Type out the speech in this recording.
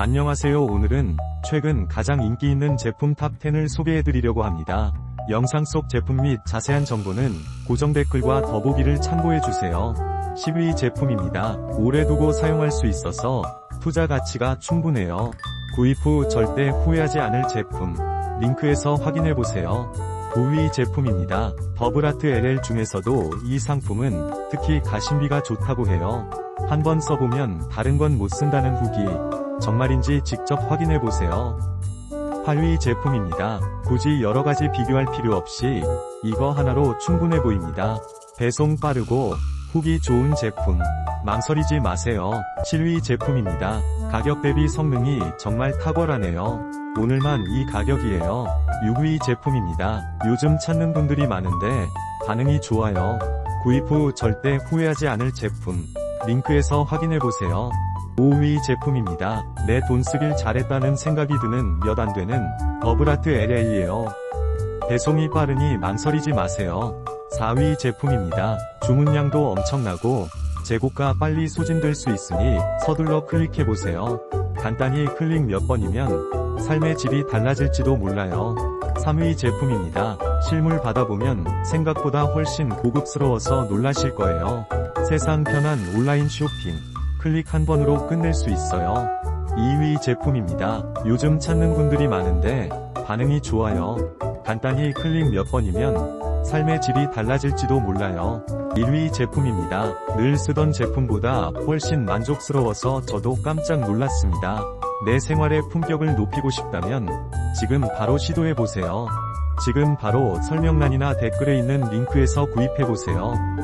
안녕하세요 오늘은 최근 가장 인기 있는 제품 탑10을 소개해드리려고 합니다. 영상 속 제품 및 자세한 정보는 고정 댓글과 더보기를 참고해주세요. 10위 제품입니다. 오래 두고 사용할 수 있어서 투자 가치가 충분해요. 구입 후 절대 후회하지 않을 제품. 링크에서 확인해보세요. 9위 제품입니다. 버블아트 LL 중에서도 이 상품은 특히 가심비가 좋다고 해요. 한번 써보면 다른 건 못 쓴다는 후기. 정말인지 직접 확인해 보세요. 8위 제품입니다. 굳이 여러가지 비교할 필요 없이 이거 하나로 충분해 보입니다. 배송 빠르고 후기 좋은 제품. 망설이지 마세요. 7위 제품입니다. 가격 대비 성능이 정말 탁월하네요. 오늘만 이 가격이에요. 6위 제품입니다. 요즘 찾는 분들이 많은데 반응이 좋아요. 구입 후 절대 후회하지 않을 제품. 링크에서 확인해보세요. 5위 제품입니다. 내 돈 쓰길 잘했다는 생각이 드는 몇 안 되는 버블아트 LA예요. 배송이 빠르니 망설이지 마세요. 4위 제품입니다. 주문량도 엄청나고 재고가 빨리 소진될 수 있으니 서둘러 클릭해보세요. 간단히 클릭 몇 번이면 삶의 질이 달라질지도 몰라요. 3위 제품입니다. 실물 받아보면 생각보다 훨씬 고급스러워서 놀라실 거예요. 세상 편한 온라인 쇼핑. 클릭 한 번으로 끝낼 수 있어요. 2위 제품입니다. 요즘 찾는 분들이 많은데 반응이 좋아요. 간단히 클릭 몇 번이면 삶의 질이 달라질지도 몰라요. 1위 제품입니다. 늘 쓰던 제품보다 훨씬 만족스러워서 저도 깜짝 놀랐습니다. 내 생활의 품격을 높이고 싶다면 지금 바로 시도해보세요. 지금 바로 설명란이나 댓글에 있는 링크에서 구입해보세요.